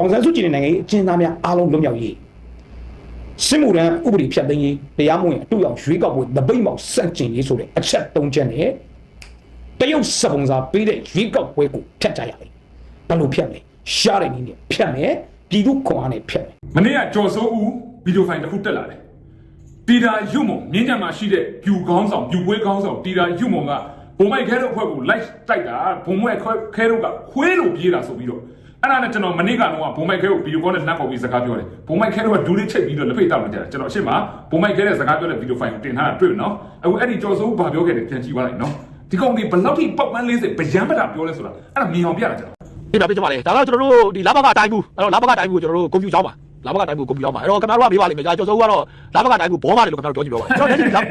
ဒေါအောင်ဆန်းစုကြည်နဲ့နိုင်ငံရေးအကျဉ်းသားများအားလုံးလွတ်မြောက်ရေးစစ်မှုထမ်းဥပဒေဖြတ်သိမ်းရေးတရားမဝင်အတူရောက်ရွေးကောက်ပွဲတပိတ်မောက်စန့်ကျင်ရေးဆိုတဲ့အချက်၃ချက်နဲ့တရုတ်စပုံစားပေးတဲ့ရွေးကောက်ပွဲကိုဖျက်ကြရမယ်ဘယ်လိုဖျက်မလဲရှားတဲ့နည်းနဲ့ဖျက်မယ်ပြည်သူခွန်အားနဲ့ဖျက်မယ်မနေ့ကကြော်စိုးဦးဗီဒီယိုဖိုင်တစ်ခုတက်လာတယ်တီတာယွမုံမြင်းကြံမှာရှိတဲ့ပြူကောင်းဆောင်ပြူပွဲကောင်းဆောင်တီတာယွမုံကဘုံမိုက်ခဲတို့အဖွဲ့ကို live တိုက်တာဘုံမိုက်ခဲခဲတို့ကခွေးလို့ပြေးတာဆိုပြီးတော့ အဲ့ဒါနဲ့ကျွန်တော်မနေ့ကတော့ဘုံမိုက်ခဲကိုဗီဒီယိုကောနဲ့နှက်ပေါ်ပြီးစကားပြောတယ်ဘုံမိုက်ခဲတို့ကဒူးလေးချိတ်ပြီးတော့လက်ဖိတ်တောက်နေကြတယ်ကျွန်တော်အရှိမဘုံမိုက်ခဲတဲ့စကားပြောတဲ့ဗီဒီယိုဖိုင်ကိုတင်ထားတာတွေ့နော်အခုအဲ့ဒီကြော်စိုးဦးဘာပြောခဲ့တယ်ပြန်ကြည့်ပါလိုက်နော်ဒီကောင်ဒီဘယ်လောက်ထိပောက်ပန်း40ဗယံပတာပြောလဲဆိုတာအဲ့ဒါမြင်အောင်ပြတာကျွန်တော်ပြပြပြချင်ပါလေဒါကတော့ကျွန်တော်တို့ဒီလာဘကအတိုင်းဘူးအဲ့တော့လာဘကအတိုင်းဘူးကိုကျွန်တော်တို့ကွန်ပျူတာမှာလာဘကအတိုင်းဘူးကွန်ပျူတာမှာအဲ့တော့ခင်ဗျားတို့ကမေးပါလိမ့်မယ်ကြာကျော်စိုးကတော့လာဘကအတိုင်းဘူးဘောမာတယ်လို့ခင်ဗျားတို့ပြောကြည့်ပြောပါကျွန်တော်လက်ရှိဒီလာ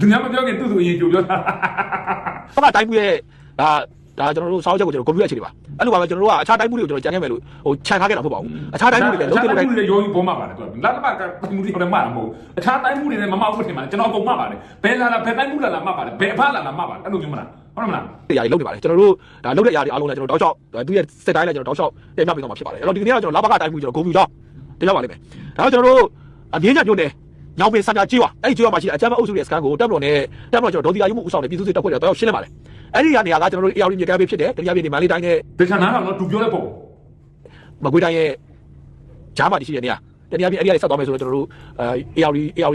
သူများမပြောခင်သူ့သူအရင်ကြိုပြောတာဘကအတိုင်းဘူးရဲ့ဒါ ဒါကျွန်တော်တို့စောက်ချက်ကိုကျွန်တော်ကွန်ပျူတာအခြေတွေပါအဲ့လိုပါပဲကျွန်တော်တို့ကအခြားတိုင်းဘူးတွေကိုကျွန်တော်ကြံခဲ့မယ်လို့ဟိုခြံထားခဲ့တာမဟုတ်ပါဘူးအခြားတိုင်းဘူးတွေလည်းလုံးလုံးဝဝတိုင်းမှုတွေရောပြီးပေါ်မှာပါတယ်သူကလက်မကတိုင်းမှုတွေလည်းမှားမှာမဟုတ်အခြားတိုင်းမှုတွေလည်းမမဟုတ်ဘူးထင်ပါတယ်ကျွန်တော်အကုန်မှားပါတယ်ဘယ်လာလာဘယ်တိုင်းမှုလာလာမှားပါတယ်ဘယ်အဖလာလာမှားပါတယ်အဲ့လိုမျိုးမလားဟုတ်မလားအရာတွေလုပ်နေပါတယ်ကျွန်တော်တို့ဒါလုပ်တဲ့အရာတွေအားလုံးလည်းကျွန်တော်တောက်လျှောက်သူရဲ့စက်တိုင်းလည်းကျွန်တော်တောက်လျှောက်တင်ပြပေးတော့မှာဖြစ်ပါတယ်အဲ့တော့ဒီနေ့ကကျွန်တော်လာဘကအတိုင်းဘူးကျွန်တော်ကွန်ပျူတာတင်ပြပါလိမ့်မယ်ဒါတော့ကျွန်တော်တို့အမြင့်ညပြုတ်တယ်ညောင်ပင်စံပြကြီးွာအဲ့ဒီကြီးွာမှာရှိတဲ့အကြမ်းမအုပ်စုရဲ့စကန်ကိုတက်မလို့နဲ့တက်မလို့ကျွန်တော်ဒေါ်ဒီယာယူမှုဥဆောင်တဲ့ပြည်သူစစ်တပ်ဖွဲ့တွေတော့ရှင်းလင်းပါတယ် အဲ့ဒီကနေရာကကျွန်တော်တို့ AR မြေကမ်းပေးဖြစ်တယ်တရားပြည်ဒီမန္တလေးတိုင်းနဲ့တခြားနားတော့သူပြောတဲ့ပုံမကွေးတိုင်းရဲ့ဂျားမှာတရှိတဲ့နေရာတရားပြည်အဲ့ဒီကနေဆက်သွားမယ်ဆိုတော့ကျွန်တော်တို့အဲ AR AR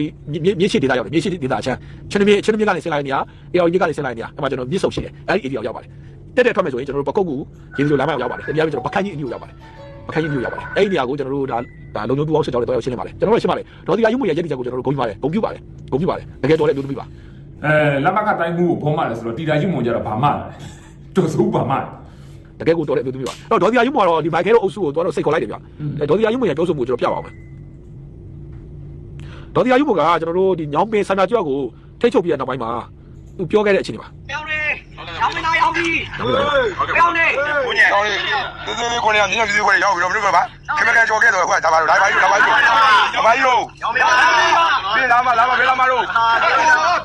မြေရှိဒေသရောက်တယ်မြေရှိဒေသအချမ်းချင်းမြေချင်းမြေကနေဆင်းလာတဲ့နေရာ AR မြေကနေဆင်းလာတဲ့နေရာအဲ့မှာကျွန်တော်မြေဆုံရှိတယ်အဲ့ဒီ area ရောက်ပါတယ်တက်တက်ထွက်မယ်ဆိုရင်ကျွန်တော်တို့ပကုတ်ကူရေစုလမ်းမရောက်ပါတယ်တရားပြည်ကျွန်တော်ပခန်းကြီးအညို့ရောက်ပါတယ်ပခန်းကြီးအညို့ရောက်ပါတယ်အဲ့ဒီနေရာကိုကျွန်တော်တို့ဒါဒါလုံလုံးတူအောင်ဆက်ကြောင်းတွေတော့ရှင်းနေပါတယ်ကျွန်တော်တို့ရှင်းပါတယ်ဒေါ်ဒီယာယူမှုရဲ့ရည်တည်ချက်ကိုကျွန်တော်တို့ဂုဏ်ယူပါတယ်ဂုဏ်ပြုပါတယ်ဂုဏ်ပြုပါတယ်တကယ်တော်တဲ့လူသမီးပါ အဲလက်မကတိုင်းမှုကိုဖုံးမှာလဲဆိုတော့တီတာကြီးမွန်ကြတော့ဘာမှလဲတော်စိုးဘာမှလဲတကယ်ကိုတော်တဲ့လူသမီးပါအဲ့တော့ဒေါ်ဒီယာယူမှုကတော့ဒီမိုက်ခဲတို့အုပ်စုကိုတော်တော်စိတ်ခေါ်လိုက်တယ်ဗျဒေါ်ဒီယာယူမှုရဲ့ပြောဆိုမှုကျွန်တော်ပြပါအောင်မယ်ဒေါ်ဒီယာယူမှုကကျွန်တော်တို့ဒီညောင်ပင်ဆန္ဒကျွတ်ကိုထိတ်ချုပ်ပြီးတဲ့နောက်ပိုင်းမှာသူပြောခဲ့တဲ့အချိန်တွေပါပြောင်းနေ ရောင်းမလားရောင်းပြီဟုတ်ကဲ့ပြောင်းနေကိုညကောင်းလေးဒီဒီလေးကိုညညဒီဒီကိုရောက်ပြီးတော့မလို့ပါခင်ဗျာကြော်ခဲ့တော့ခွာဒါပါလို့ဒါပါလို့ဒါပါလို့ဒါပါလို့ရောင်းမလားဒီလာမလာမဘယ်လာမလို့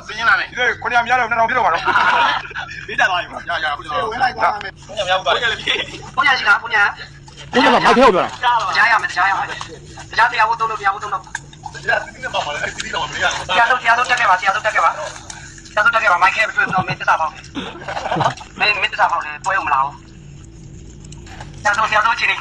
စင်းလာမယ်ဒီကိုညများတော့2000ပြတော့ပါတော့ပြီးတာပါပြီရရခုကျွန်တော်ဝဲလိုက်သွားမယ်ဘုညာများဘူးပါဘုညာရှိတာဘုညာကိုကမိုက်ခဲကိုပြောတာကြားရမယ်ကြားရမယ်ကြားတရားဝတ်တော့လို့တရားဝတ်တော့လို့တရားတော့တရားတော့တက်ခဲ့ပါတရားတော့တက်ခဲ့ပါ တရားတော့တက်ခဲ့ပါမိုက်ခဲမတွေ့ဘူးတော့မင်းတစားပေါင်းမင်းမင်းတစားပေါင်းလေပွဲအောင်မလားတရားတော့တရားတော့ချင်းနေ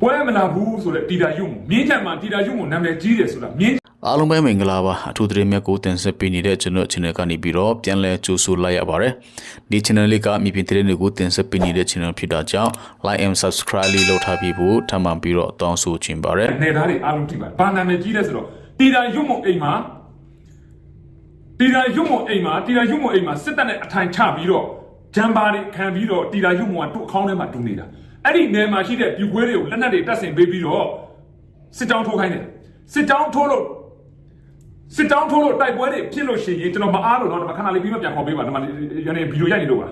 ပွဲမလာဘူးဆိုတော့တီတာယုံမြင်းချံမှာတီတာယုံကိုနာမည်ကြီးတယ်ဆိုတာမြင်းအားလုံးပဲမင်္ဂလာပါအထူးသတင်းမြတ်ကိုတင်ဆက်ပေးနေတဲ့ကျွန်တော် channel ကနေပြီးတော့ပြန်လည်ကြိုဆိုလိုက်ရပါတယ်ဒီ channel လေးကမြေပြင်သတင်းတွေကိုတင်ဆက်ပေးနေတဲ့ channel ဖြစ်တာကြောင့် like and subscribe လေးလုပ်ထားပြီးဖို့ထပ်မံပြီးတော့တောင်းဆိုချင်ပါတယ်နေသားတွေအားလုံးထိပါဘာနာမည်ကြီးလဲဆိုတော့တီတာယုံမအိမ်မှာ တီတာယုံမအိမ်မှာတီတာယုံမအိမ်မှာစစ်တပ်နဲ့အထိုင်ချပြီးတော့ဂျမ်ဘာတွေခံပြီးတော့တီတာယုံမကတူအခေါင်းထဲမှာတူနေတာအဲ့ဒီနယ်မှာရှိတဲ့ပြူခွေးတွေကိုလက်နက်တွေတက်ဆင်ပေးပြီးတော့စစ်တောင်းထိုးခိုင်းတယ်စစ်တောင်းထိုးလို့စစ်တောင်းထိုးလို့တိုက်ပွဲတွေဖြစ်လို့ရှိရင်ကျွန်တော်မအားလို့တော့ဒီမှာခဏလေးပြီးမှပြန်ခေါ်ပေးပါဒီမှာရနေဗီဒီယိုရိုက်နေလို့ပါ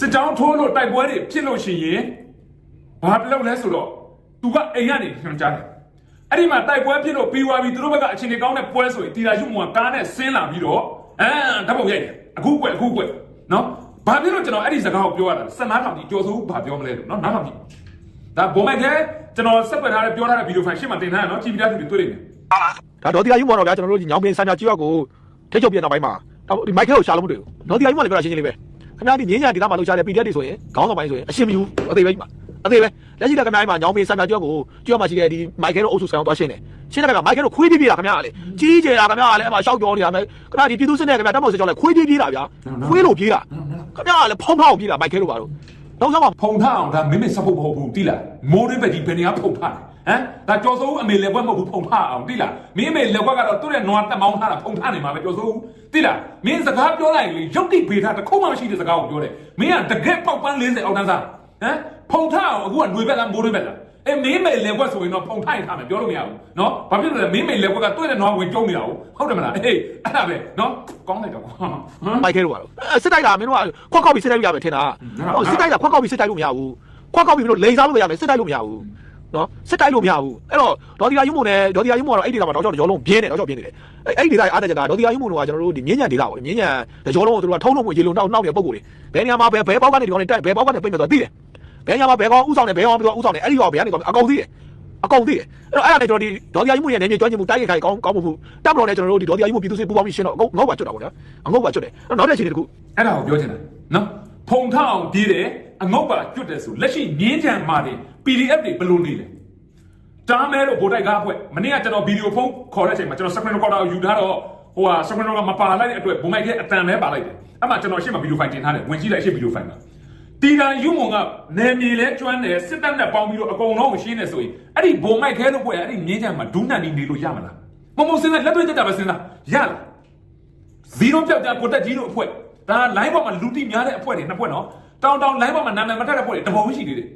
စစ်တောင်းထိုးလို့တိုက်ပွဲတွေဖြစ်လို့ရှိရင်ဘာလုပ်လဲဆိုတော့သူကအိမ်ကနေညွှန်ကြားတယ် အဲ့ဒီမှာတိုက်ပွဲဖြစ်လို့ပြီးသွားပြီသူတို့ဘက်ကအချိန်ကြီးကောင်းတဲ့ပွဲဆိုရင်တီလာယုံမွန်ကားနဲ့ဆင်းလာပြီးတော့အဲဓာတ်ပုံရိုက်တယ်အခုကွက်အခုကွက်နော်ဘာဖြစ်လို့ကျွန်တော်အဲ့ဒီစကားကိုပြောရတာဆက်နားထောင်ကြည့်ကြော်စိုးဘာပြောမလဲလို့နော်နားထောင်ကြည့်ဒါဘုံမဲ့ခဲကျွန်တော်ဆက်ပွက်ထားတဲ့ပြောထားတဲ့ဗီဒီယိုဖိုင်ရှင်းမှာတင်ထားရနော်ကြည့်ပြီးသားသူတွေတွေ့နေတယ်ဒါဒေါ်ဒီယာယူမှာတော့ဗျာကျွန်တော်တို့ဒီညောင်ပင်ဆန္ဒကျွတ်ကိုထိတ်ချုပ်ပြီးတဲ့နောက်ပိုင်းမှာဒီမိုက်ခဲကိုရှာလို့မတွေ့ဘူးဒေါ်ဒီယာယူမှာလည်းပြောတာရှင်းရှင်းလေးပဲခင်ဗျားဒီငင်းညာဒေသမှာလောက်ရှာတဲ့ PDF တွေဆိုရင်ခေါင်းဆောင်ပိုင်းဆိုရင်အရှင်းမယူအသေးပဲကြီးမှာ အသေးပဲလက်ရှိတဲ့ခင်ဗျားမှာညောင်ပင်ဆန္ဒကျွတ်ကိုကျွတ်မှာရှိတဲ့ဒီမိုက်ခဲတို့အုပ်စုဆောင်သွားရှင်းတယ်ရှင်းတဲ့ကမိုက်ခဲတို့ခွေးပြေးပြေးတာခင်ဗျားကလေကြီးကျယ်တာခင်ဗျားကလည်းအမရှောက်ပြောနေတာမယ်ခင်ဗျားဒီပြည်သူစစ်နဲ့ခင်ဗျားတက်မောက်စစ်ကြောင်းလည်းခွေးပြေးပြေးတာဗျာခွေးလို့ပြေးတာခင်ဗျားကလည်းဖုံးဖောက်ပြေးတာမိုက်ခဲတို့ပါတော့နောက်ဆုံးမှာဖုံထအောင်ဒါမင်းမစဖို့မဟုတ်ဘူးတိလားမိုးရင်းပဲဒီဘယ်နေရာဖုံထတယ်ဟမ်ဒါကြော်စိုးအမေလက်ဘွက်မဟုတ်ဘူးဖုံထအောင်တိလားမင်းအမေလက်ဘွက်ကတော့သူ့ရဲ့နွားတက်မောင်းထားတာဖုံထနေမှာပဲကြော်စိုးတိလားမင်းစကားပြောလိုက်လေရုပ်တိဖေထားတစ်ခုမှမရှိတဲ့စကားကိုပြောတယ်မင်းကတကက်ပေါက်ပန်း40အောက်တန်းစားဟမ် ဖုံထအောင်အခုကຫນွေဘက်လားမိုးရင်းဘက်လားအဲမင်းမေလက်ဘွက်ဆိုရင်တော့ဖုံထရင်ထားမယ်ပြောလို့မရဘူးနော်ဘာဖြစ်လို့လဲမင်းမေလက်ဘွက်ကသူ့ရဲ့နွားဝင်ကျုံနေတာဟုတ်တယ်မလားအေးအဲ့ဒါပဲနော်ကောင်းလိုက်တော့ဟမ်မိုက်ခဲတို့ပါတော့စစ်တိုက်တာမင်းတို့ကခွက်ကောက်ပြီးစစ်တိုက်လို့ရမယ်ထင်တာဟုတ်စစ်တိုက်တာခွက်ကောက်ပြီးစစ်တိုက်လို့မရဘူးခွက်ကောက်ပြီးမင်းတို့လိန်စားလို့ရမယ်စစ်တိုက်လို့မရဘူးနော်စစ်တိုက်လို့မရဘူးအဲ့တော့ဒေါ်ဒီယာယူမုံနဲ့ဒေါ်ဒီယာယူမုံကတော့အဲ့ဒီဒေတာမှာတော့ကြောက်ကြောလုံးပြင်းတယ်တော့ကြောက်ပြင်းနေတယ်အဲ့အဲ့ဒီဒေတာအားတက်ကြတာဒေါ်ဒီယာယူမုံတို့ကကျွန်တော်တို့ဒီမြင်းညံဒေတာပေါ့မြင်းညံကြောလုံးကိုတို့ကထုံးလုံးကိုရေလုံးတောက်နောက်နေပုံကိုယ်တွေဘယ်နေရာမှာဘယ်ဘယ်ပေါက်ကနေဒီကောင်တွေတိုက်ဘယ်ပေါက်ကနေပြိတ်မြတ်သွားသိတယ် ဘယ်ညာမှာဘယ်ကောင်ဥဆောင်တယ်ဘယ်ကောင်ပြီးတော့ဥဆောင်တယ်အဲ့ဒီကောင်ဘယ်ကနေတော့အကောင်သိတယ်အကောင်သိတယ်အဲ့တော့အဲ့ဒါနဲ့ကျွန်တော်ဒီဒေါ်တရားကြီးမှုရဲ့နေမြေကျွမ်းကျင်မှုတိုက်ရိုက်ခိုင်ကောင်းကောင်းမှုတပ်မတော်နဲ့ကျွန်တော်တို့ဒီဒေါ်တရားကြီးမှုပြည်သူ့စစ်ပူးပေါင်းပြီးရှင်းတော့အငုတ်ငုတ်ပါကျွတ်တာပေါ့ဗျာအငုတ်ပါကျွတ်တယ်နောက်တဲ့အခြေအနေတခုအဲ့ဒါကိုပြောချင်တာနော်ဖုံထောက်အောင်ပြေးတယ်အငုတ်ပါကျွတ်တယ်ဆိုလက်ရှိငင်းကြံမာတယ် PDF တွေဘယ်လိုနေလဲတားမဲလို့ဗိုလ်တိုက်ကားအဖွဲ့မနေ့ကကျွန်တော်ဗီဒီယိုဖုန်းခေါ်တဲ့အချိန်မှာကျွန်တော် screen recorder ကိုယူထားတော့ဟိုဟာ screen recorder မပါလိုက်တဲ့အတွက်ဘုံမိုက်ကအတန်ပဲပါလိုက်တယ်အဲ့မှာကျွန်တော်ရှေ့မှာဗီဒီယိုဖိုင်တင်ထားတယ်ဝင်ကြည့်လိုက်ရှေ့ဗီဒီယိုဖိုင်မှာ တီတာယူမုံကနယ်မြေလဲကျွမ်းတယ်စစ်တပ်နဲ့ပေါင်းပြီးတော့အကုန်လုံးကိုရှင်းနေဆိုရင်အဲ့ဒီဘုံမိုက်ခဲလို့ပွဲအဲ့ဒီငင်းကြံမှာဒူးနန်နေနေလို့ရမလားမမစင်းလက်တွေ့ကြတာပဲစင်းလားရလားဇီရိုပြောက်ကြကိုတက်ကြီးတို့အဖွဲ့ဒါ line ပေါ်မှာလူတိများတဲ့အဖွဲ့တွေနှစ်ဖွဲ့နော်တောင်တောင် line ပေါ်မှာနာမည်မထက်တဲ့အဖွဲ့တွေတပုံရှိနေတယ်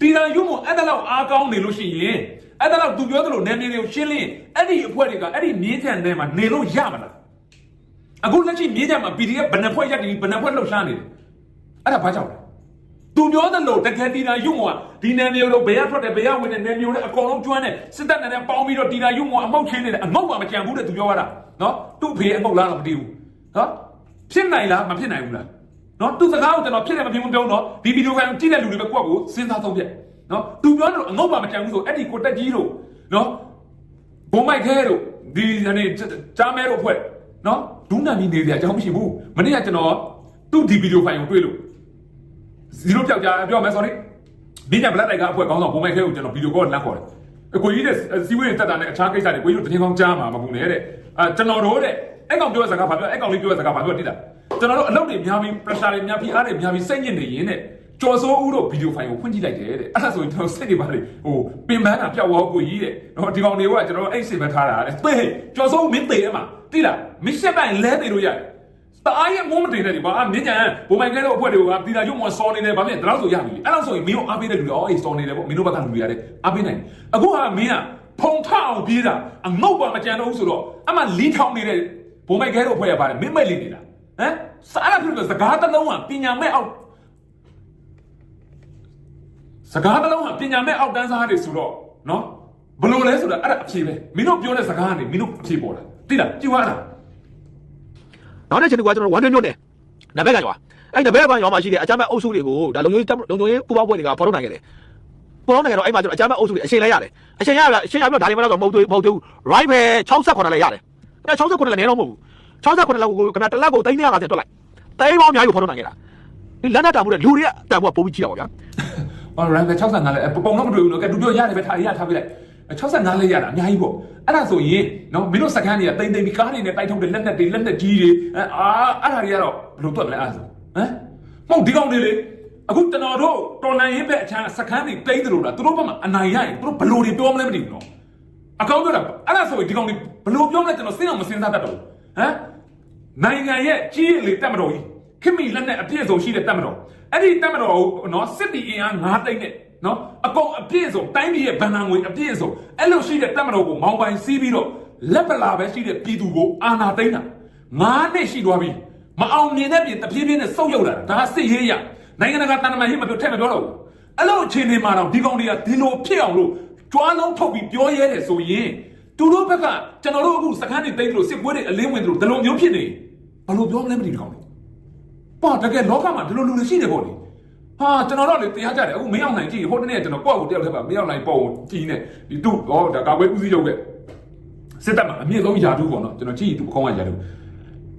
တီတာယူမွန်အဲ့ဒါလောက်အားကောင်းနေလို့ရှိရင်အဲ့ဒါလောက်သူပြောသလိုနာမည်တွေကိုရှင်းလင်းအဲ့ဒီအဖွဲ့တွေကအဲ့ဒီမြင်းချန်ထဲမှာနေလို့ရမလားအခုလက်ရှိမြင်းချန်မှာ PDF ဘယ်နှဖွဲ့ရက်တည်ဘယ်နှဖွဲ့လှုပ်ရှားနေတယ်အဲ့ဒါဘာကြောင့်လဲ သူပြောသလိုတကယ်တီတာယူမွန်ကဒီနာမည်တို့ဘယ်ရထွက်တယ်ဘယ်ရဝင်တယ်နာမည်တို့အကုန်လုံးကျွမ်းတယ်စစ်တပ်နဲ့ပေါင်းပြီးတော့တီတာယူမွန်အမောက်ချင်းနေတယ်အမောက်ပါမကြံဘူးတဲ့သူပြောရတာနော်သူ့ဖေအမောက်လားတော့မသိဘူးနော်ဖြစ်နိုင်လားမဖြစ်နိုင်ဘူးလားနော်သူစကားကိုကျွန်တော်ဖြစ်တယ်မဖြစ်ဘူးပြောတော့ဒီဗီဒီယိုကိုကြည့်တဲ့လူတွေပဲကိုယ့်ကိုစဉ်းစားသုံးပြနော်သူပြောတယ်အငုတ်ပါမကြံဘူးဆိုအဲ့ဒီကိုတက်ကြီးတို့နော်ဘုံမိုက်ခဲတို့ဒီအနေချားမဲတို့ဖွဲ့နော်ဒူးနံမီနေစရာအကြောင်းမရှိဘူးမနေ့ကကျွန်တော်သူ့ဒီဗီဒီယိုဖိုင်ကိုတွေ့လို့ ဇီရိုပြောက်ကြပြောမယ် sorry မိညာဘလက်တိုက်ကအဖွဲ့ကောင်းဆောင်ဘုံမိုက်ခဲကိုကျွန်တော်ဗီဒီယိုကောလမ်းခေါ်တယ်အကိုကြီးတဲ့စီဝေးတက်တာနဲ့အခြားကိစ္စတွေကိုကြီးတို့တင်းကောင်းကြားမှာမဟုတ်နဲ့တဲ့အဲကျွန်တော်တို့တဲ့အဲ့ကောင်ပြောတဲ့စကားဘာပြောအဲ့ကောင်လေးပြောတဲ့စကားဘာပြောတိတာကျွန်တော်တို့အလုပ်တွေများပြီး pressure တွေများပြီးအားတွေများပြီးစိတ်ညစ်နေရင်တဲ့ကျော်စိုးဦးတို့ဗီဒီယိုဖိုင်ကိုဖွင့်ကြည့်လိုက်တယ်တဲ့အဲ့ဒါဆိုရင်ကျွန်တော်စိတ်တွေပါလေဟိုပင်ပန်းတာပျောက်ဝေါကိုကြီးတဲ့တော့ဒီကောင်တွေကကျွန်တော်တို့အဲ့စိတ်ပဲထားတာတဲ့သေကျော်စိုးဦးမင်းသေရမှာတိလားမင်းရှက်ပိုင်းလဲသေလို့ရတယ် တအားရဲ့မုန်းမတင်တဲ့ဒီဘာမြင့်ကြံဘုံမိုင်ကဲတော့အဖွဲ့တွေကတီလာရုံမစောနေတယ်ဗာမြင်ဒါတော့ဆိုရပြီအဲ့လောက်ဆိုရင်မင်းတို့အားပေးတဲ့လူတွေအော်အေးစောနေတယ်ပေါ့မင်းတို့ဘက်ကလူတွေရတယ်အားပေးနိုင်အခုဟာမင်းကဖုံထအောင်ပြေးတာအငုတ်ပါမကြံတော့ဘူးဆိုတော့အမှလီးထောင်နေတဲ့ဘုံမိုင်ကဲတော့အဖွဲ့ရပါတယ်မင်းမဲ့လေးနေတာဟမ်စားရဖြစ်လို့စကားတစ်လုံးကပညာမဲ့အောက်စကားတစ်လုံးကပညာမဲ့အောက်တန်းစားတွေဆိုတော့နော်ဘလို့လဲဆိုတော့အဲ့ဒါအဖြေပဲမင်းတို့ပြောတဲ့စကားကနေမင်းတို့အဖြေပေါ်လာတိလားကြည့်ရလား နောက်တဲ့ချိန်ကကျွန်တော်ဝမ်တွင်းမြို့နယ်နဘက်ကရွာအဲ့နဘက်ကရွာမှာရှိတဲ့အကြမ်းဖက်အုပ်စုတွေကိုဒါလုံခြုံရေးလုံခြုံရေးပူပေါင်းပွဲတွေကပေါ်ထုတ်နိုင်ခဲ့တယ်ပေါ်ထုတ်နိုင်တော့အဲ့မှာကျွန်တော်အကြမ်းဖက်အုပ်စုတွေအချိန်လဲရတယ်အချိန်ရရအချိန်ရပြီးတော့ဒါတွေမတော့မဟုတ်သေးမဟုတ်သေးဘူး right ပဲ68လဲရတယ်အဲ့68လဲနည်းတော့မဟုတ်ဘူး68လောက်ကိုခင်ဗျာတစ်လက်ကို350တွက်လိုက်တိုင်းပေါင်းအများကြီးပေါ်ထုတ်နိုင်ခဲ့တာဒီလက်နက်တာမှုတဲ့လူတွေကအတန်ဖို့ပိုပြီးကြီးတာပေါ့ဗျာအော်ရန်က65လဲပုံတော့မတွေ့ဘူးနော်ကဲသူပြောရတယ်ပဲထားရထားပြလိုက် 65လဲရတာအများကြီးပေါ့အဲ့ဒါဆိုရင်နော်မင်းတို့စကန်တွေကတိမ်တိမ်ပြီးကားတွေနဲ့တိုက်ထုတ်တဲ့လက်နက်တွေလက်နက်ကြီးတွေအာအဲ့ဒါတွေကတော့ဘယ်လိုတွက်မလဲအဲ့ဒါဆိုဟမ်မဟုတ်ဒီကောင်တွေလေအခုကျွန်တော်တို့တော်လန်ရေးဘက်အချမ်းစကန်တွေတိမ့်တယ်လို့လားသူတို့ဘက်မှာအနိုင်ရရင်သူတို့ဘယ်လိုတွေပြောမလဲမသိဘူးနော်အကောင်းပြောတာအဲ့ဒါဆိုရင်ဒီကောင်တွေဘယ်လိုပြောမလဲကျွန်တော်စဉ်းအောင်မစဉ်းစားတတ်တော့ဘူးဟမ်နိုင်ငံရဲ့ကြီးရလေတက်မတော်ကြီးခင်မီလက်နဲ့အပြည့်စုံရှိတဲ့တက်မတော်အဲ့ဒီတက်မတော်ကိုနော်စစ်တီအင်အား9တိတ်နဲ့ နော်အကုန်အပြည့်စုံတိုင်းပြည်ရဲ့ဗန်နံငွေအပြည့်စုံအဲ့လိုရှိတဲ့တက်မတော်ကိုမောင်းပိုင်စီးပြီးတော့လက်ပလာပဲရှိတဲ့ပြည်သူကိုအာဏာသိမ်းတာ9နှစ်ရှိသွားပြီမအောင်မြင်တဲ့ပြည်တပြေးပြေးနဲ့စုပ်ယုတ်လာတာဒါစစ်ရေးရနိုင်ငံတကာတန်တမာရေးမပြောထက်မပြောတော့ဘူးအဲ့လိုအခြေအနေမှာတော့ဒီကောင်တွေကဒီလိုဖြစ်အောင်လို့ကြွားလုံးထုတ်ပြီးပြောရဲတယ်ဆိုရင်သူတို့ဘက်ကကျွန်တော်တို့အခုစကန်းတွေတိတ်လို့စစ်ပွဲတွေအလင်းဝင်တယ်လို့ဒီလိုမျိုးဖြစ်နေဘယ်လိုပြောမလဲမသိဘူးကောင်တွေပေါ့တကယ်လောကမှာဒီလိုလူတွေရှိနေပေါ့လေ ဟာကျွန်တော်တော့လေတရားကြတယ်အခုမင်းအောင်နိုင်ကြည့်ဟိုတနေ့ကျွန်တော်ကိုယ့်ကိုတယောက်တည်းပါမင်းအောင်နိုင်ပေါ့ကိုကြည့်နေဒီသူ့ဟောဒါကာကွယ်ဦးစီးချုပ်ကစစ်တပ်မှာအမြင့်ဆုံးယာတူးပေါ့နော်ကျွန်တော်ကြည့်သူအကောင်းကယာတူး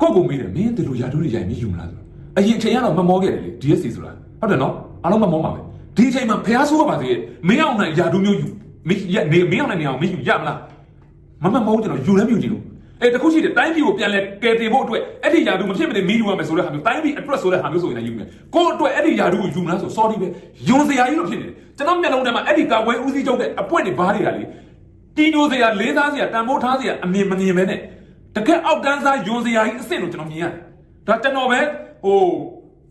ကိုယ့်ကိုမေးတယ်မင်းဒီလိုယာတူးတွေရိုင်မယူမလားဆိုအရင်အချိန်ကတော့မမောခဲ့တယ်လေ DSC ဆိုတာဟုတ်တယ်နော်အားလုံးမမောပါပဲဒီအချိန်မှာဖះဆိုးပါသေးရဲ့မင်းအောင်နိုင်ယာတူးမျိုးယူမင်းရနေမင်းအောင်နိုင်နေအောင်မင်းယူရမလားမမမောကျွန်တော်ယူလည်းမယူကြည့်လို့ အဲတခုရှိတယ်တိုင်းပြည်ကိုပြန်လဲကယ်တင်ဖို့အတွက်အဲ့ဒီယာတူးမဖြစ်မနေမီးယူရမယ်ဆိုတဲ့ဟာမျိုးတိုင်းပြည်အတွက်ဆိုတဲ့ဟာမျိုးဆိုရင်လည်းယူမယ်ကိုယ့်အတွက်အဲ့ဒီယာတူးကိုယူမလားဆို sorry ပဲယွန်စရာကြီးလို့ဖြစ်နေတယ်ကျွန်တော်မျက်လုံးထဲမှာအဲ့ဒီကာကွယ်ဦးစီးချုပ်တဲ့အပွင့်တွေဘားတွေကလေတီညိုစရာလေးစားစရာတန်ဖိုးထားစရာအမြင်မမြင်ပဲနဲ့တကယ်အောက်တန်းစားယွန်စရာကြီးအစ်စ်လို့ကျွန်တော်မြင်ရတယ်ဒါကျွန်တော်ပဲဟို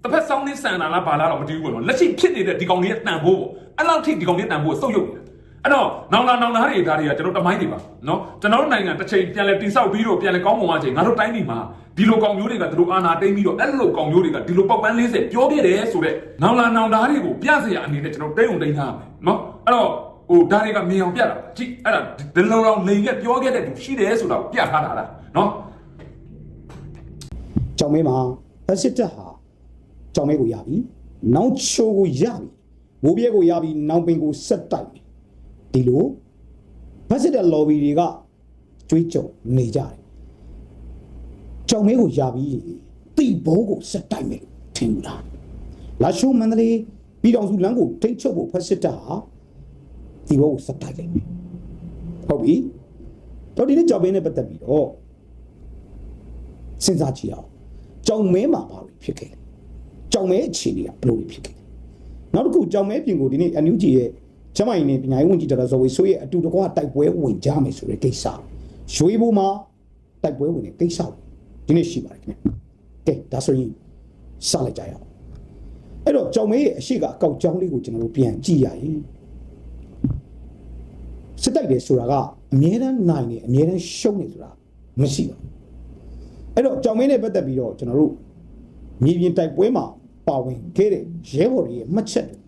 တစ်ဖက်ဆောင်းနေဆန်တာလားဘာလားတော့မသိဘူးပေါ့နော်လက်ရှိဖြစ်နေတဲ့ဒီကောင်လေးရဲ့တန်ဖိုးပေါ့အဲ့လောက်ထိဒီကောင်လေးတန်ဖိုးကိုစုပ်ယုပ်နေတာ အဲ့တော့နောင်လာနောင်လာတွေဒါတွေကကျွန်တော်တမိုင်းတွေပါနော်ကျွန်တော်တို့နိုင်ငံတစ်ချိန်ပြန်လဲတိဆောက်ပြီးတော့ပြန်လဲကောင်းမွန်သွားချိန်ငါတို့တိုင်းပြည်မှာဒီလိုကောင်မျိုးတွေကသူတို့အာဏာသိမ်းပြီးတော့အဲ့လိုကောင်မျိုးတွေကဒီလိုပောက်ပန်း40ပြောခဲ့တယ်ဆိုတော့နောင်လာနောင်လာတွေကိုပြစရာအနေနဲ့ကျွန်တော်တိတ်ုံတိတ်ထားမယ်နော်အဲ့တော့ဟိုဒါတွေကမြင်အောင်ပြတာကြည့်အဲ့ဒါဒီလိုတော့လိန်ကပြောခဲ့တဲ့သူရှိတယ်ဆိုတော့ပြထားတာလားနော်ကြောင်မဲမှာဖက်စစ်တပ်ဟာကြောင်မဲကိုရပြီနောက်ချိုးကိုရပြီမိုးပြဲကိုရပြီးနောင်ပင်ကိုဆက်တိုက်မယ် ဒီလိုဘတ်စစ်တဲ့ lobby တွေကကြွေးကြော်နေကြတယ်ကြောင်မဲကိုရပြီးတိဘောကိုဆက်တိုက်မယ်ထင်ဘူးလားလာရှိုးမန္တလေးပြည်တော်စုလမ်းကိုထိတ်ချုပ်ဖို့ဖက်စစ်တပ်ဟာဒီဘောကိုဆက်တိုက်လိုက်မယ်ဟုတ်ပြီတော့ဒီနေ့ကြောင်မဲနဲ့ပတ်သက်ပြီးတော့စဉ်းစားကြည့်အောင်ကြောင်မဲမှာဘာတွေဖြစ်ခဲ့လဲကြောင်မဲအခြေအနေကဘယ်လိုတွေဖြစ်ခဲ့လဲနောက်တစ်ခုကြောင်မဲပြင်ကိုဒီနေ့အန်ယူဂျီရဲ့ ကျမကြီးနေပညာရေးဝန်ကြီးဒေါက်တာဇော်ဝေဆိုးရဲ့အတူတကွာတိုက်ပွဲဝင်ကြမယ်ဆိုတဲ့ကိစ္စရွှေဘိုးမှာတိုက်ပွဲဝင်တဲ့ကိစ္စဒီနေ့ရှိပါတယ်ခင်ဗျကဲဒါဆိုရင်စလိုက်ကြရအောင်အဲ့တော့ကြောင်မဲရဲ့အရှိကအကောက်ကြောင်းလေးကိုကျွန်တော်တို့ပြန်ကြည့်ရရင်စစ်တိုက်တယ်ဆိုတာကအမြဲတမ်းနိုင်နေအမြဲတမ်းရှုံးနေဆိုတာမရှိပါဘူးအဲ့တော့ကြောင်မဲနဲ့ပတ်သက်ပြီးတော့ကျွန်တော်တို့မြေပြင်တိုက်ပွဲမှာပါဝင်ခဲ့တဲ့ရဲဘော်တွေရဲ့မှတ်ချက်တွေ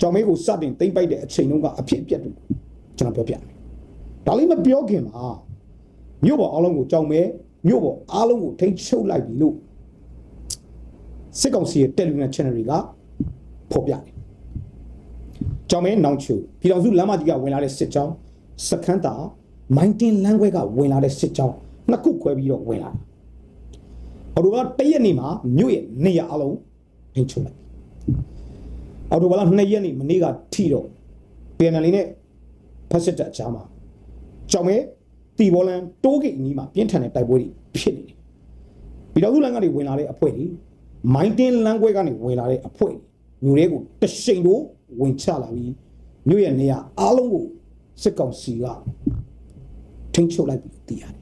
ကြောင်မဲကိုစတင်သိမ့်ပိုက်တဲ့အချိန်တုန်းကအဖြစ်အပျက်တွေကျွန်တော်ပြောပြမယ်ဒါလေးမပြောခင်မှာမြို့ပေါ်အားလုံးကိုကြောင်မဲမြို့ပေါ်အားလုံးကိုထိန်းချုပ်လိုက်ပြီလို့စစ်ကောင်စီရဲ့ Telegram channel တွေကဖော်ပြတယ်ကြောင်မဲနောင်ချိုပြည်တော်စုလမ်းမကြီးကဝင်လာတဲ့စစ်ကြောင်းစခန်းတာမိုင်းတင်လမ်းခွဲကဝင်လာတဲ့စစ်ကြောင်းနှစ်ခုခွဲပြီးတော့ဝင်လာတယ်အော်တိုဘာတရက်နေ့မှာမြို့ရဲ့နေရာအလုံးထိန်းချုပ်လိုက် အော်တိုဘာလ2ရက်နေ့မနေ့ကထိတော့ PNL နဲ့ဖက်စစ်တပ်အကြားမှာကြောင်မဲတီဘောလန်တိုးဂိတ်အနီးမှာပြင်းထန်တဲ့တိုက်ပွဲတွေဖြစ်နေတယ်ပြည်တော်စုလမ်းကနေဝင်လာတဲ့အဖွဲ့တွေမိုင်းတင်လမ်းခွဲကနေဝင်လာတဲ့အဖွဲ့တွေမြို့တွေကိုတရှိန်တို့ဝင်ချလာပြီးမြို့ရဲ့နေရာအားလုံးကိုစစ်ကောင်စီကထိန်းချုပ်လိုက်ပြီးသိရတယ်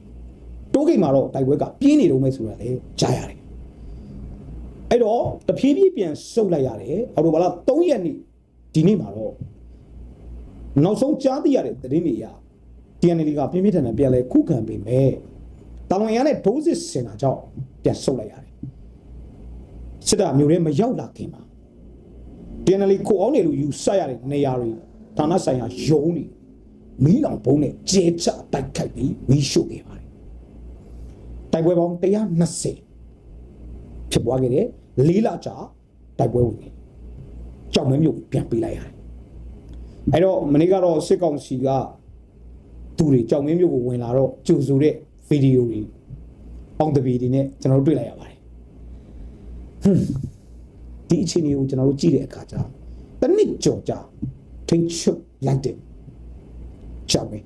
တိုးဂိတ်မှာတော့တိုက်ပွဲကပြင်းနေတော့မယ်ဆိုတာလည်းကြားရတယ် အဲ့တော့တဖြည်းဖြည်းပြန်ဆုတ်လိုက်ရတယ်အော်တိုဘာလ3ရက်နေ့ဒီနေ့မှာတော့နောက်ဆုံးကြားသိရတဲ့သတင်းတွေအရ TNL ကပြင်းပြင်းထန်ထန်ပြန်လဲခုခံပေမဲ့တာဝန်ရနဲ့ဒိုးစစ်စင်တာကြောင့်ပြန်ဆုတ်လိုက်ရတယ်စစ်တပ်မျိုးတွေမရောက်လာခင်မှာ TNL ကိုအောင်နေလို့ယူဆရတဲ့နေရာတွေဌာနဆိုင်ရာယုံနေမီးလောင်ဘုံနဲ့ကျေချတိုက်ခိုက်ပြီးမီးရှို့ခဲ့ပါတယ်တိုက်ပွဲပေါင်း120ဖြစ်ပွားခဲ့တဲ့ လေးလကြာတိုက်ပွဲဝင်ခဲ့ကြောင်မဲမျိုးပြန်ပေးလိုက်ရတယ်အဲ့တော့မနေ့ကတော့စစ်ကောင်စီကသူတွေကြောင်မဲမျိုးကိုဝင်လာတော့ကြိုဆိုတဲ့ဗီဒီယိုတွေအောင်တပီတွေနဲ့ကျွန်တော်တို့တွေ့လိုက်ရပါတယ်ဟွန်းဒီအချိန်လေးကိုကျွန်တော်တို့ကြည့်တဲ့အခါကျတနစ်ကြော်ကြထိန်ချုပ်လိုက်တဲ့ကြောင်မဲ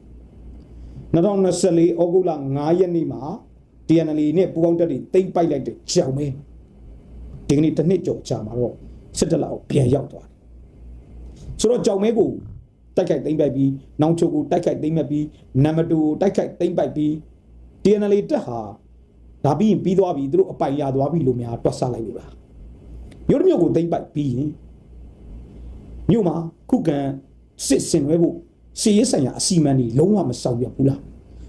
2024ဩဂုတ်လ9ရက်နေ့မှာ TNL နဲ့ပူးပေါင်းတပ်တွေတိမ့်ပိုက်လိုက်တဲ့ကြောင်မဲ ဒီကနေ့တစ်နှစ်ကျော်ကြာမှာတော့စစ်တပ်လောက်ပြန်ရောက်သွားတယ်ဆိုတော့ကြောင်မဲကိုတိုက်ခိုက်သိမ့်ပိုက်ပြီးနောင်ချိုကိုတိုက်ခိုက်သိမ့်မှတ်ပြီးနံပါတ်2ကိုတိုက်ခိုက်သိမ့်ပိုက်ပြီး TNL တက်ဟာဒါပြီးရင်ပြီးသွားပြီသူတို့အပိုင်ရသွားပြီလို့များတွက်ဆလိုက်လို့လားမြို့တစ်မြို့ကိုသိမ့်ပိုက်ပြီးရင်မြို့မှာခုခံစစ်စင်ဝဲဖို့စီရေးဆိုင်ရာအစီအမံတွေလုံးဝမဆောင်ရဘူးလား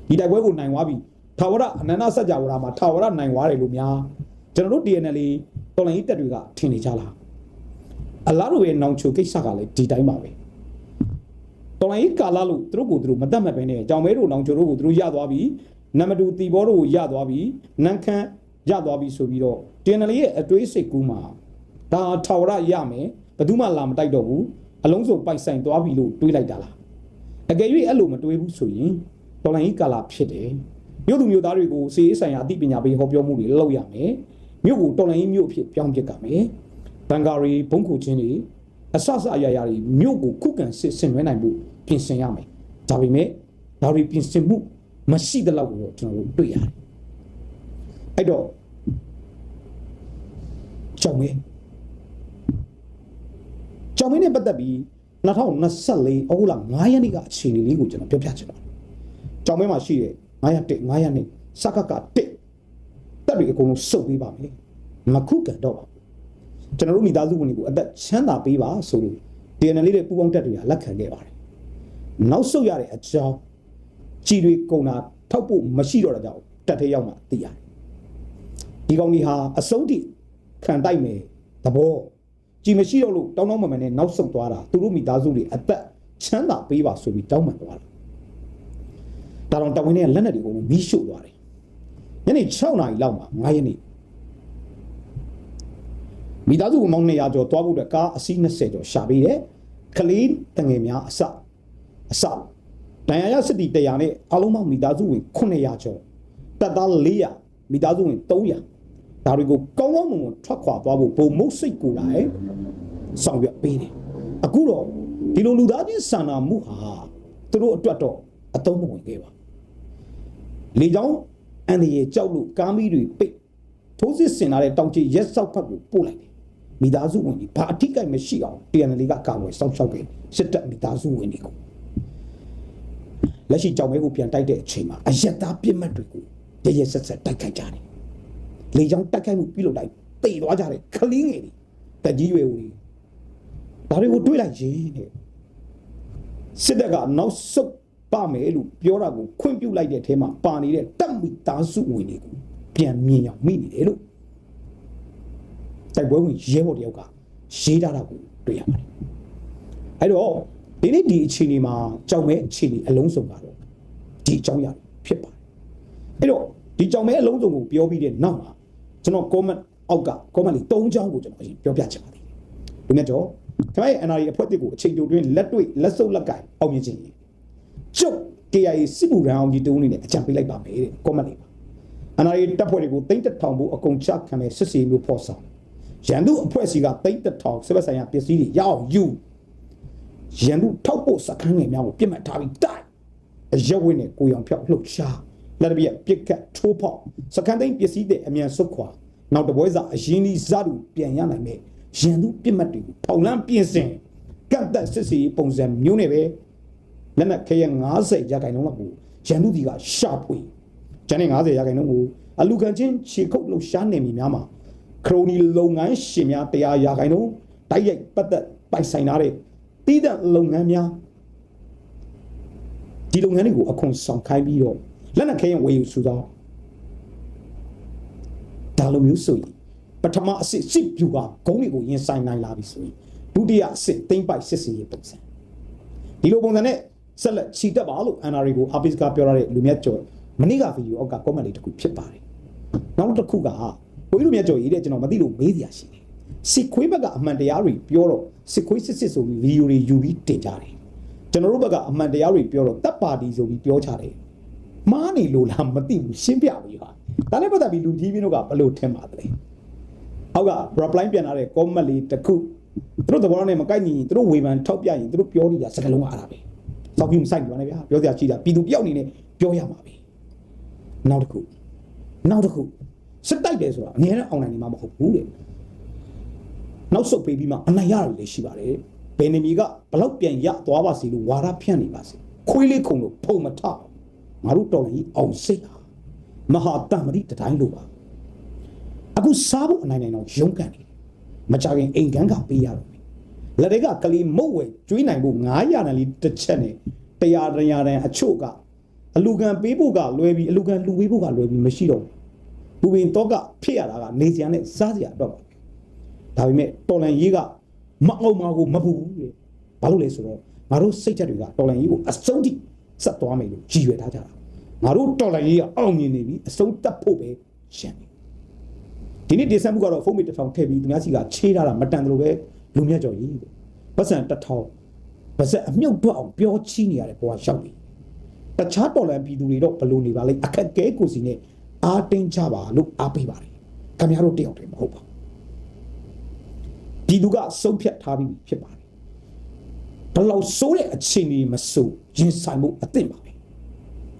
ဒီတိုက်ပွဲကိုနိုင်သွားပြီထာဝရအနန္တစัจ java ရာမှာထာဝရနိုင်သွားတယ်လို့များကျွန်တော်တို့ TNL တော်လိုင်းတက်တွေကထင်နေကြလားအလားတူပဲနောင်ချိုကိစ္စကလည်းဒီတိုင်းပါပဲတော်လိုင်းကာလာလို့သူတို့ကိုသူတို့မတတ်မှတ်ပဲနဲ့ကြောင်မဲတို့နောင်ချိုတို့ကိုသူတို့ရသွားပြီနံပါတ်2တီဘောတို့ကိုရသွားပြီနန်းခမ်းရသွားပြီဆိုပြီးတော့ TNL ရဲ့အတွေးစိတ်ကူးမှာဒါထာဝရရမယ်ဘယ်သူမှလာမတိုက်တော့ဘူးအလုံးစုံပိုက်ဆိုင်သွားပြီလို့တွေးလိုက်တာလားအကယ်၍အဲ့လိုမတွေးဘူးဆိုရင်တော်လိုင်းကာလာဖြစ်တယ်မြို့သူမြို့သားတွေကိုစီးရေးဆိုင်ရာအသိပညာပေးဟောပြောမှုတွေလုပ်ရမယ် မြို့ကိုတော်လိုင်းမြို့အဖြစ်ပြောင်းပြစ်ကမယ်ဘန်ကာရီဘုံခုချင်းတွေအဆအဆအရာရာတွေမြို့ကိုခုခံစစ်ဆင်နွှဲနိုင်မှုပြင်ဆင်ရမယ်ဒါပေမဲ့ဒါတွေပြင်ဆင်မှုမရှိတဲ့လောက်ကိုတော့ကျွန်တော်တို့တွေ့ရတယ်အဲ့တော့ကြောင်မင်းကြောင်မင်းနဲ့ပတ်သက်ပြီး2024အောက်လာ9ရက်နေ့ကအခြေအနေလေးကိုကျွန်တော်ပြောပြချင်ပါတယ်ကြောင်မင်းမှာရှိတဲ့901 902စကက1 တက်တွေအကုန်လုံးစုပ်ပေးပါမယ်မခုကန်တော့ပါဘူးကျွန်တော်တို့မိသားစုဝင်တွေကိုအသက်ချမ်းသာပေးပါဆိုလို့ DNA လေးတွေပူပေါင်းတက်တွေကလက်ခံခဲ့ပါတယ်နောက်ဆုတ်ရတဲ့အကြောင်းကြည်တွေကုန်တာထောက်ဖို့မရှိတော့တဲ့ကြောင့်တက်သေးရောက်မှသိရတယ်ဒီကောင်ကြီးဟာအစုံးတိခံတိုက်မယ်သဘောကြည်မရှိတော့လို့တောင်းတောင်းမမနဲ့နောက်ဆုတ်သွားတာသူတို့မိသားစုတွေအသက်ချမ်းသာပေးပါဆိုပြီးတောင်းပန်သွားတာဒါတော့တဝင်းနဲ့လက်နက်တွေကိုမီးရှို့သွားတယ် ညနေ6နာရီလောက်မှာ9ရက်နေ့မိသားစုမောင်200ကျော်သွားဖို့အတွက်ကားအစီး20ကျော်ရှာပေးတယ်ကလေးတငယ်များအစအစဒဏ်ရာရစစ်တီ100နဲ့အလုံးပေါင်းမိသားစုဝင်900ကျော်တပ်သား400မိသားစုဝင်300ဒါတွေကိုကောင်းကောင်းမွန်မွန်ထွက်ခွာသွားဖို့ဘုံမုတ်စိတ်ကိုယ်တိုင်ဆောင်ရွက်ပေးတယ်အခုတော့ဒီလိုလူသားချင်းစာနာမှုဟာသူတို့အတွက်တော့အသုံးမဝင်ခဲ့ပါလေကြောင်း အန်ဒီရဲ့ကြောက်လို့ကားမီးတွေပိတ်ထိုးစစ်ဆင်လာတဲ့တောင်ကြီးရက်စောက်ဖက်ကိုပို့လိုက်တယ်မိသားစုဝင်တွေဘာအထိကိမရှိအောင် PNL ကကာဝယ်စောင့်ရှောက်ခဲ့စစ်တပ်မိသားစုဝင်တွေကိုလက်ရှိကြောင်မဲကိုပြန်တိုက်တဲ့အချိန်မှာအယက်သားပြစ်မှတ်တွေကိုရရဆက်ဆက်တိုက်ခိုက်ကြတယ်လေကြောင်းတိုက်ခိုက်မှုပြုလုပ်လိုက်တိတ်သွားကြတယ်ခလင်းငယ်တွေတက်ကြီးရွယ်ဦးတွေဒါတွေကိုတွေးလိုက်ရင်တဲ့စစ်တပ်ကနောက်ဆုတ် ပါမယ်လို့ပြောတာကိုခွင့်ပြုလိုက်တဲ့အထဲမှာပါနေတဲ့တပ်မိသားစုဝင်တွေကိုပြန်မြင်အောင်မိနေတယ်လို့တိုက်ပွဲဝင်ရဲဘော်တယောက်ကရေးထားတာကိုတွေ့ရပါတယ်အဲ့တော့ဒီနေ့ဒီအခြေအနေမှာကြောင်မဲအခြေအနေအလုံးစုံကတော့ဒီအကြောင်းအရာတွေဖြစ်ပါတယ်အဲ့တော့ဒီကြောင်မဲအလုံးစုံကိုပြောပြီးတဲ့နောက်မှာကျွန်တော် comment အောက်က comment လေး၃ချောင်းကိုကျွန်တော်အရင်ပြောပြချင်ပါတယ်လူမြတ်ကျော်ခင်ဗျားရဲ့ NRA အဖွဲ့အစည်းကိုအချိန်တိုတွင်းလက်တွေ့လက်စုပ်လက်ကင်အောင်မြင်ခြင်း ကျုပ် KIA စစ်မှုရန်အောင်ကြီးတုံးနေနဲ့အကြံပေးလိုက်ပါမယ်တဲ့ comment လေးပါ NRA တပ်ဖွဲ့တွေကိုတိမ့်တက်ထောင်ဖို့အကုန်ချခံမဲ့စစ်စီမျိုးဖော်ဆောင်ရန်သူအဖွဲ့အစည်းကတိမ့်တက်ထောင်စစ်ဘက်ဆိုင်ရာပစ္စည်းတွေရအောင်ယူရန်သူထောက်ဖို့စခန်းငယ်များကိုပြစ်မှတ်ထားပြီးတိုက်အရက်ဝင်းနဲ့ကိုရောင်ဖြောက်လှုပ်ရှားလက်တပြက်ပြစ်ကတ်ထိုးဖောက်စခန်းသိမ်းပစ္စည်းတွေအမြန်ဆုတ်ခွာနောက်တပွဲစာအရင်ကြီးဇာတူပြန်ရနိုင်မဲ့ရန်သူပြစ်မှတ်တွေကိုထောင်လန်းပြင်ဆင်ကန့်သက်စစ်စီပုံစံမျိုးနဲ့ပဲ လက်နက်ခဲရ90ရာခိုင်နှုန်းလောက်ကိုရန်သူဒီကရှာဖွေကျန်တဲ့90ရာခိုင်နှုန်းကိုအလူခံချင်းခြေခုပ်လှုပ်ရှားနေမိများမှာခရိုနီလုပ်ငန်းရှင်များတရားရာခိုင်နှုန်းတိုက်ရိုက်ပတ်သက်ပိုင်ဆိုင်ထားတဲ့တည်တဲ့လုပ်ငန်းများဒီလုပ်ငန်းတွေကိုအခွန်ဆောင်ခိုင်းပြီးတော့လက်နက်ခဲရင်ဝယ်ယူစုသောဒါလိုမျိုးဆိုရင်ပထမအစစ်စစ်ပြူကဂုံးတွေကိုရင်ဆိုင်နိုင်လာပြီဆိုရင်ဒုတိယအစစ်သိမ့်ပိုက်စစ်စီရေးပုံစံဒီလိုပုံစံနဲ့ ဆက်လက်ခြိတက်ပါလို့ NRA ကိုအပိစကပြောရတဲ့လူမြတ်ကျော်မနေ့ကဗီဒီယိုအောက်က comment လေးတစ်ခုဖြစ်ပါတယ်နောက်တစ်ခုကကိုကြီးလူမြတ်ကျော်ရေးတဲ့ကျွန်တော်မသိလို့မေးစရာရှိတယ်စစ်ခွေးဘက်ကအမှန်တရားတွေပြောတော့စစ်ခွေးစစ်စစ်ဆိုပြီးဗီဒီယိုတွေယူပြီးတင်ကြတယ်ကျွန်တော်တို့ဘက်ကအမှန်တရားတွေပြောတော့တပ်ပါတီဆိုပြီးပြောချတယ်မားနေလို့လားမသိဘူးရှင်းပြပြီဟာဒါနဲ့ပတ်သက်ပြီးလူကြီးမင်းတို့ကဘယ်လိုထင်ပါသလဲအောက်က reply ပြန်လာတဲ့ comment လေးတစ်ခုသူတို့သဘောနဲ့မကိုက်ညီရင်သူတို့ဝေဖန်ထောက်ပြရင်သူတို့ပြောနေတာစကားလုံးကအားတာပဲ စောက်ပြီးမဆိုင်ဘူးပါနဲ့ဗျာပြောစရာရှိတာပြည်သူတယောက်အနေနဲ့ပြောရမှာပဲနောက်တစ်ခုနောက်တစ်ခုစစ်တိုက်တယ်ဆိုတာအများနဲ့အောင်နိုင်နေမှာမဟုတ်ဘူးတဲ့နောက်ဆုတ်ပေးပြီးမှအနိုင်ရတယ်လည်းရှိပါတယ်ဘယ်နေမီကဘလောက်ပြန်ရသွားပါစေလို့ဝါရဖြန့်နေပါစေခွေးလေးခုံလို့ဖုံမထငါတို့တော်လည်းအောင်စိတ်ဟာမဟာတမတိတတိုင်းလို့ပါအခုစားဖို့အနိုင်နိုင်တော့ရုန်းကန်နေတယ်မကြခင်အိမ်ကန်းကပေးရတော့ လက်တွေကကလေးမုတ်ဝဲကျွေးနိုင်ဖို့900တန်လေးတစ်ချက်နဲ့100တန်ရတန်အချို့ကအလူခံပေးဖို့ကလွယ်ပြီးအလူခံလူပေးဖို့ကလွယ်ပြီးမရှိတော့ဘူးဘူပင်တော့ကဖြစ်ရတာကနေစရာနဲ့စားစရာတော့ပါဒါပေမဲ့တော်လန်ရေးကမအောင်မကိုမပူဘူးတဲ့ဘာလို့လဲဆိုတော့ငါတို့စိတ်ချက်တွေကတော်လန်ရေးကိုအဆုံးထိဆက်သွားမယ်လို့ကြည်ရွယ်ထားကြတာငါတို့တော်လန်ရေးကအောင်မြင်နေပြီအဆုံးတက်ဖို့ပဲရှင်းနေဒီနေ့ဒီဇန်မှုကတော့ဖုန်းမေတစ်ထောင်ထည့်ပြီးသူများစီကချေးထားတာမတန်တယ်လို့ပဲ လူမြတ်ကြော်ကြီးတဲ့ပတ်စံတစ်ထောင်ပါစက်အမြုပ်တော့အောင်ပြောချီးနေရတယ်ဘွာရောက်ပြီတခြားတော်လန်ပြည်သူတွေတော့ဘလို့နေပါလိမ့်အခက်ခဲကိုစီနဲ့အားတင်းချပါလို့အားပေးပါတယ်ခင်ဗျားတို့တယောက်တည်းမဟုတ်ပါဘူးပြည်သူကစုံဖြတ်ထားပြီးဖြစ်ပါတယ်ဘလောက်ဆိုးတဲ့အခြေအနေမဆိုးရင်ဆိုင်မှုအသင့်ပါပဲ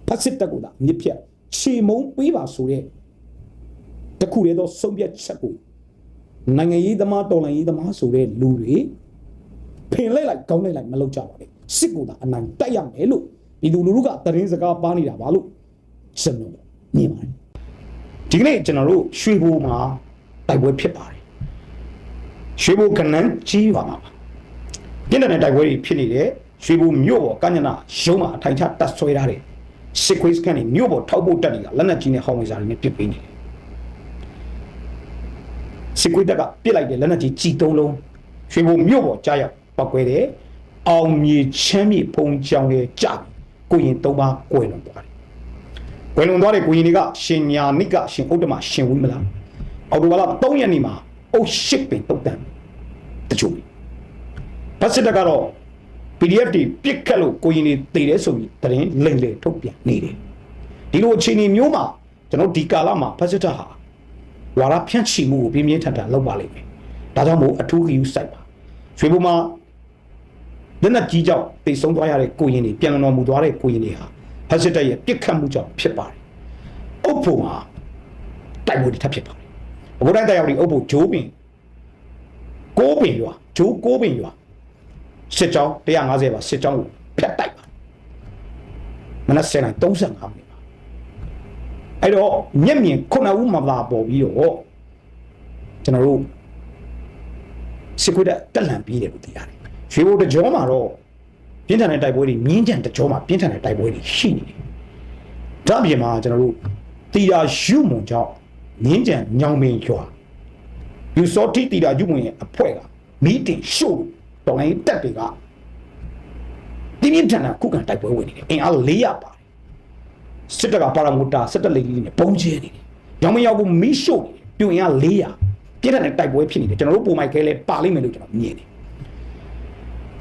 ဖက်စစ်တက်ကိုသာမြစ်ဖြတ်ခြေမုံပေးပါဆိုတဲ့တခုတည်းသောစုံပြတ်ချက်ကို နိုင်ငံရေးသမားတော်လှန်ရေးသမားဆိုတဲ့လူတွေဖင်လိုက်လိုက်ကောင်းလိုက်လိုက်မလုပ်ကြပါနဲ့စစ်ကိုသာအနိုင်တိုက်ရမယ်လို့ဒီလူလူတို့ကသတင်းစကားပါနေတာပါလို့ကျွန်တော်မြင်ပါတယ်ဒီကနေ့ကျွန်တော်တို့ရွှေဘိုမှာတိုက်ပွဲဖြစ်ပါတယ်ရွှေဘိုကနန်းကြီးပါမှာပါပြည်နယ်တိုက်ပွဲတွေဖြစ်နေတယ်ရွှေဘိုမြို့ပေါ်ကညနာရုံးမှာအထိုင်ချတက်ဆွဲထားတယ်စစ်ခွေးစကန်နေမြို့ပေါ်ထောက်ဖို့တက်နေတာလက်နက်ကြီးနဲ့ဟောင်းဝေစာတွေနဲ့ပစ်ပေးနေတယ် စစ်ကွေးတက်ကပြစ်လိုက်တယ်လက်နက်ကြီးကြီးသုံးလုံးရွှေဘုံမြို့ပေါ်ကြားရောက်ပောက်ကွဲတယ်အောင်မြေချမ်းမြေဖုံကြောင်ရဲ့ကြကိုရင်သုံးပါကွယ်လွန်သွားတယ်ကွယ်လွန်သွားတဲ့ကိုရင်တွေကရှင်ညာနိကရှင်ဥဒ္ဓမရှင်ဝိမလားအော်တိုဘာလ3ရက်နေ့မှာအုတ်ရှစ်ပင်တုတ်တန်တချို့ဘတ်စစ်တက်ကတော့ PDF တွေပြစ်ခတ်လို့ကိုရင်တွေတည်တယ်ဆိုပြီးတရင်လိမ့်လေထုတ်ပြန်နေတယ်ဒီလိုအခြေအနေမျိုးမှာကျွန်တော်ဒီကာလမှာဖက်စစ်တပ်ဟာ ဝါရဖြန့်ချီမှုကိုပြင်းပြင်းထန်ထန်လုပ်ပါလိမ့်မယ်ဒါကြောင့်မို့အထူးဂရုစိုက်ပါရွှေဘုံမှာလက်နက်ကြီးကြောင့်တိတ်ဆုံးသွားရတဲ့ကိုရင်တွေပြန်လည်တော်မူသွားတဲ့ကိုရင်တွေဟာဖက်စစ်တပ်ရဲ့ပြစ်ခတ်မှုကြောင့်ဖြစ်ပါတယ်အုပ်ဖို့မှာတိုက်ပွဲတွေထပ်ဖြစ်ပါတယ်ဘုရားတရားတွေအုပ်ဖို့ဂျိုးပင်ကိုးပင်ရွာဂျိုးကိုးပင်ရွာစစ်ကြောင်း150ပါစစ်ကြောင်းကိုဖျက်တိုက်ပါမနက်7:35မိနစ်ပါ အဲ့တော့မျက်မြင်ခုနှစ်ဦးမှသာပေါ်ပြီးတော့ကျွန်တော်တို့စစ်ခွေးတက်လန်ပြီးတယ်လို့သိရတယ်ရွှေဘိုတကြောမှာတော့ပြင်းထန်တဲ့တိုက်ပွဲတွေမြင်းကြံတကြောမှာပြင်းထန်တဲ့တိုက်ပွဲတွေရှိနေတယ်ဒါအပြင်မှာကျွန်တော်တို့တီရာယူမွန်ကြောင့်မြင်းကြံညောင်ပင်ရွာယူစောတိတီရာယူမွန်ရဲ့အဖွဲ့ကမီးတင်ရှို့တော်လိုင်းတက်တွေကပြင်းပြင်းထန်ထန်ခုခံတိုက်ပွဲဝင်နေတယ်အင်အား400ပါတယ် စစ်တပ်ကပါရမူတာစစ်တပ်လေးလေးနဲ့ပုံကျဲနေတယ်ရောင်မရောက်ကိုမီးရှို့နေတယ်ပြင်းအင်အား400ပြင်းထန်တဲ့တိုက်ပွဲဖြစ်နေတယ်ကျွန်တော်တို့ပုံမိုက်ခဲလဲပါလိမ့်မယ်လို့ကျွန်တော်မြင်တယ်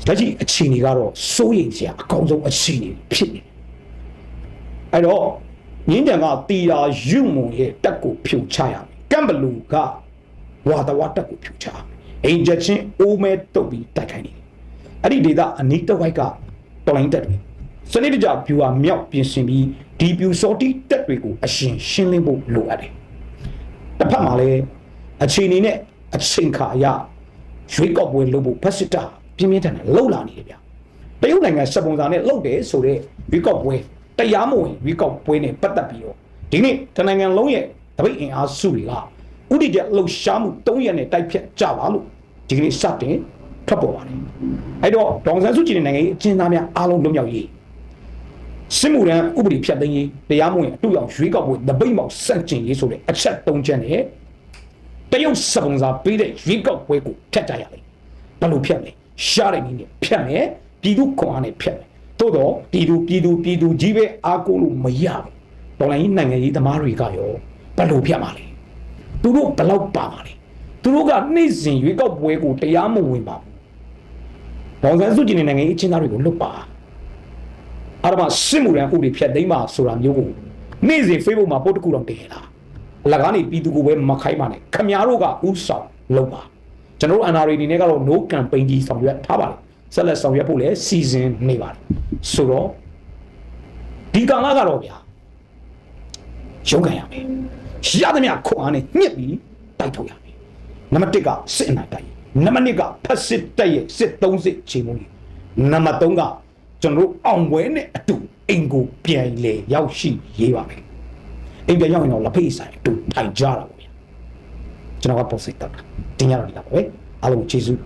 လက်ရှိအခြေအနေကတော့စိုးရိမ်စရာအကောင်းဆုံးအခြေအနေဖြစ်နေတယ်အဲ့တော့မြင်းတံကတီရာယူမုံရဲ့တက်ကိုဖြုတ်ချရမယ်ကမ်ဘလူကဝါတဝတက်ကိုဖြုတ်ချရမယ်အင်ဂျက်ချင်းအိုးမဲတုတ်ပြီးတိုက်ခိုင်းနေတယ်အဲ့ဒီဒေတာအနီးတစ်ဝိုက်ကတော်လိုင်းတက်တွေစနစ်တကျဗျူဟာမြောက်ပြင်ဆင်ပြီး ဒီဗျူစော်တီတက်တွေကိုအရှင်ရှင်းလင်းဖို့လိုအပ်တယ်တစ်ဖက်မှာလည်းအခြေအနေနဲ့အချိန်ခါအရရွေးကောက်ပွဲလုပ်ဖို့ဖက်စစ်တာပြင်းပြင်းထန်ထန်လှုပ်လာနေတယ်ဗျတရုတ်နိုင်ငံစပုံစံနဲ့လှုပ်တယ်ဆိုတော့ရွေးကောက်ပွဲတရားမဝင်ရွေးကောက်ပွဲနဲ့ပတ်သက်ပြီးတော့ဒီနေ့တနိုင်ငံလုံးရဲ့တပိတ်အင်အားစုတွေကဥဒိတဲ့လှုပ်ရှားမှု၃ရက်နဲ့တိုက်ဖြတ်ကြပါလို့ဒီကနေ့စတင်ထွက်ပေါ်ပါတယ်အဲ့တော့ဒေါန်ဆန်းစုကြည်နဲ့နိုင်ငံရေးအကျဉ်းသားများအားလုံးလွတ်မြောက်ရေး စစ်မှုရန်ဥပဒေဖြတ်သိမ်းရေးတရားမဝင်အတူရောက်ရွေးကောက်ပွဲတပိတ်မောက်စန့်ကျင်ရေးဆိုတဲ့အချက်၃ချက်နဲ့တရုတ်စပုံစာပေးတဲ့ရွေးကောက်ပွဲကိုဖျက်ကြရလိမ့်ဘယ်လိုဖျက်လဲရှားတဲ့နည်းနဲ့ဖျက်မယ်ပြည်သူခွန်အားနဲ့ဖျက်မယ်သို့တော့ပြည်သူပြည်သူပြည်သူကြီးပဲအားကိုးလို့မရဘူးဒေါ်လာကြီးနိုင်ငံရေးသမားတွေကရောဘယ်လိုဖျက်မှာလဲသူတို့ဘယ်လောက်ပါမှာလဲသူတို့ကနှိမ့်စင်ရွေးကောက်ပွဲကိုတရားမဝင်ပါဘူးဒေါန်ဆန်းစုကြည်နဲ့နိုင်ငံရေးအချင်းသားတွေကိုလွတ်ပါ အဲ့ဒါမှစစ်မှုရန်ဥပဒေဖြတ်သိမ်းပါဆိုတာမျိုးကိုနေ့စဉ် Facebook မှာပို့တစ်ခုတော့တင်ရတာအလကားနေပြည်သူကိုပဲမခိုင်းပါနဲ့ခမများတို့ကဥဆောင်လုပ်ပါကျွန်တော်တို့ NRA အနေနဲ့ကတော့ no campaign ကြီးဆောင်ရွက်ထားပါတယ်ဆက်လက်ဆောင်ရွက်ဖို့လည်းစီစဉ်နေပါတယ်ဆိုတော့ဒီကာလကတော့ဗျာရုန်းကန်ရမယ်ရသမျှခွန်အားနဲ့ညှစ်ပြီးတိုက်ထုတ်ရမယ်နံပါတ်1ကစစ်အနာတိုက်နံပါတ်2ကဖက်စစ်တိုက်ရဲ့စစ်သုံးစစ်ချိန်မှုကြီးနံပါတ်3က ကျွန်တော်တို့အောင်ပွဲနဲ့အတူအိမ်ကိုပြန်လေရောက်ရှိရေးပါမယ်အိမ်ပြန်ရောက်ရင်တော့လက်ဖေးဆိုင်အတူထိုင်ကြတာပေါ့ဗျာကျွန်တော်ကပေါ်စိတ်တက်တာတင်ရတော့ဒီလားပဲအားလုံးကျေးဇူး